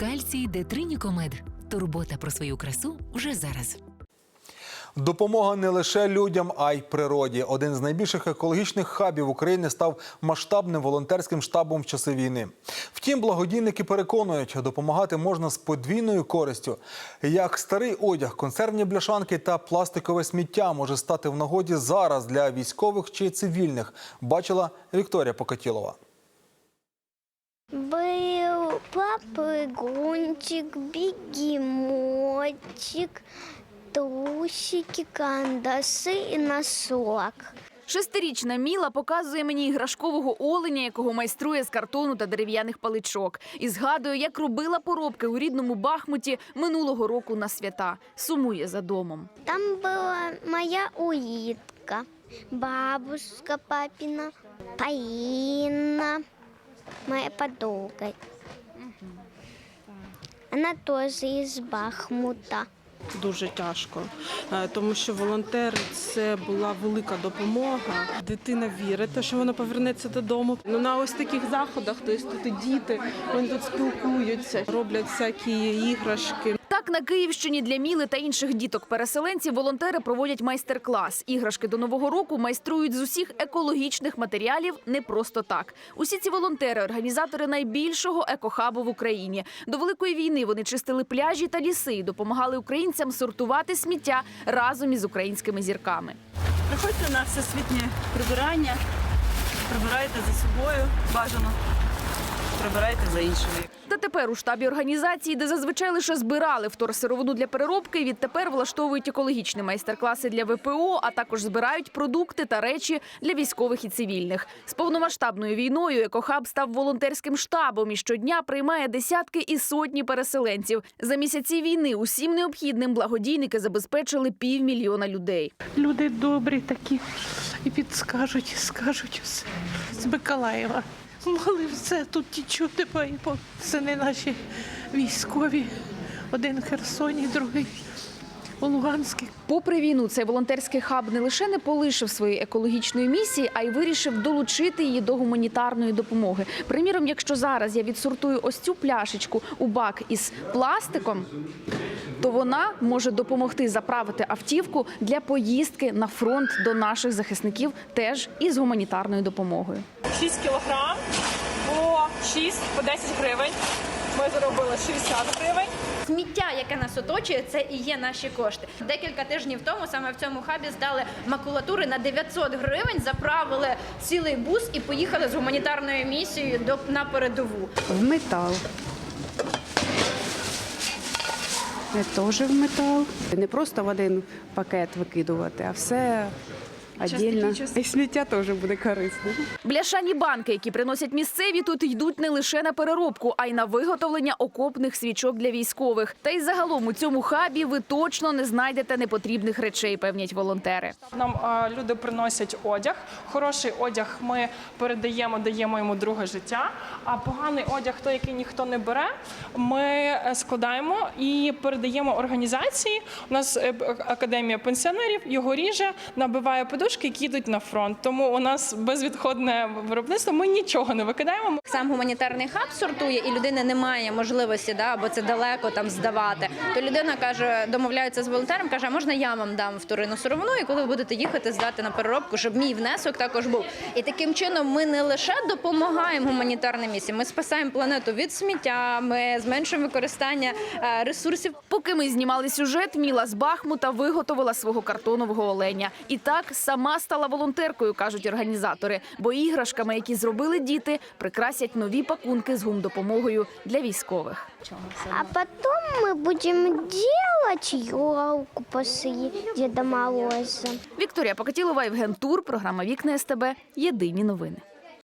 Кальцій Детринікомед. Турбота про свою красу вже зараз. Допомога не лише людям, а й природі. Один з найбільших екологічних хабів України став масштабним волонтерським штабом в часи війни. Втім, благодійники переконують, допомагати можна з подвійною користю. Як старий одяг, консервні бляшанки та пластикове сміття може стати в нагоді зараз для військових чи цивільних, бачила Вікторія Покатілова. Попрыгунчик, бегемотик, трусики, карандаши и носок. Шестирічна Міла показує мені іграшкового оленя, якого майструє з картону та дерев'яних паличок. І згадує, як робила поробки у рідному Бахмуті минулого року на свята. Сумує за домом. Там была моя улитка, бабушка папина, Полина, моя подруга. Она теж із Бахмута. дуже тяжко, е, тому що волонтер це була велика допомога. Дитина вірить, що вона повернеться додому. Ну на ось таких заходах, тобто тут діти, вони тут спілкуються, роблять всякі іграшки. Так на Київщині для Міли та інших діток-переселенців волонтери проводять майстер-клас. Іграшки до нового року майструють з усіх екологічних матеріалів не просто так. Усі ці волонтери організатори найбільшого екохабу в Україні. До великої війни вони чистили пляжі та ліси і допомагали українцям сортувати сміття разом із українськими зірками. Приходьте на всесвітнє прибирання, прибирайте за собою, бажано, прибирайте за іншими. Та тепер у штабі організації, де зазвичай лише збирали вторсировину для переробки, відтепер влаштовують екологічні майстер-класи для ВПО, а також збирають продукти та речі для військових і цивільних. З повномасштабною війною екохаб став волонтерським штабом і щодня приймає десятки і сотні переселенців. За місяці війни усім необхідним благодійники забезпечили півмільйона людей. Люди добрі такі і підскажуть, і скажуть усе. З Миколаєва. Мали все, тут нічого немає, бо це не наші військові. Один Херсоні, другий у Луганській. Попри війну, цей волонтерський хаб не лише не полишив своєї екологічної місії, а й вирішив долучити її до гуманітарної допомоги. Приміром, якщо зараз я відсортую ось цю пляшечку у бак із пластиком, то вона може допомогти заправити автівку для поїздки на фронт до наших захисників теж із гуманітарною допомогою. 6 кілограм по 6, по 10 гривень. Ми заробили 60 гривень. Сміття, яке нас оточує, це і є наші кошти. Декілька тижнів тому саме в цьому хабі здали макулатури на 900 гривень, заправили цілий бус і поїхали з гуманітарною місією до на передову. в метал. Теж в метал. Не просто в один пакет викидувати, а все віддільно. І сміття теж буде корисно. Бляшані банки, які приносять місцеві, тут йдуть не лише на переробку, а й на виготовлення окопних свічок для військових. Та й загалом у цьому хабі ви точно не знайдете непотрібних речей, певнять волонтери. Нам а, люди приносять одяг. Хороший одяг ми передаємо, даємо йому друге життя. А поганий одяг, той, який ніхто не бере, ми е, складаємо і передаємо організації. У нас е, академія пенсіонерів його ріже, набиває подушки, які йдуть на фронт. Тому у нас безвідходне виробництво. Ми нічого не викидаємо. Сам гуманітарний хаб сортує, і людина не має можливості, да, або це далеко там здавати. То людина каже, домовляється з волонтером, каже, а можна я вам дам вторинну сировину, і коли ви будете їхати здати на переробку, щоб мій внесок також був. І таким чином ми не лише допомагаємо гуманітарним місіям, ми спасаємо планету від сміття, ми зменшуємо використання е, ресурсів. Поки ми знімали сюжет, Міла з Бахмута виготовила свого картонового оленя. І так сама стала волонтеркою, кажуть організатори. Бо іграшками, які зробили діти, прикрасять нові пакунки з гумдопомогою для військових. А потім ми будемо делать елку после Діда Мороза. Вікторія Покатілова, Євген Тур, програма Вікна СТБ. Єдині новини.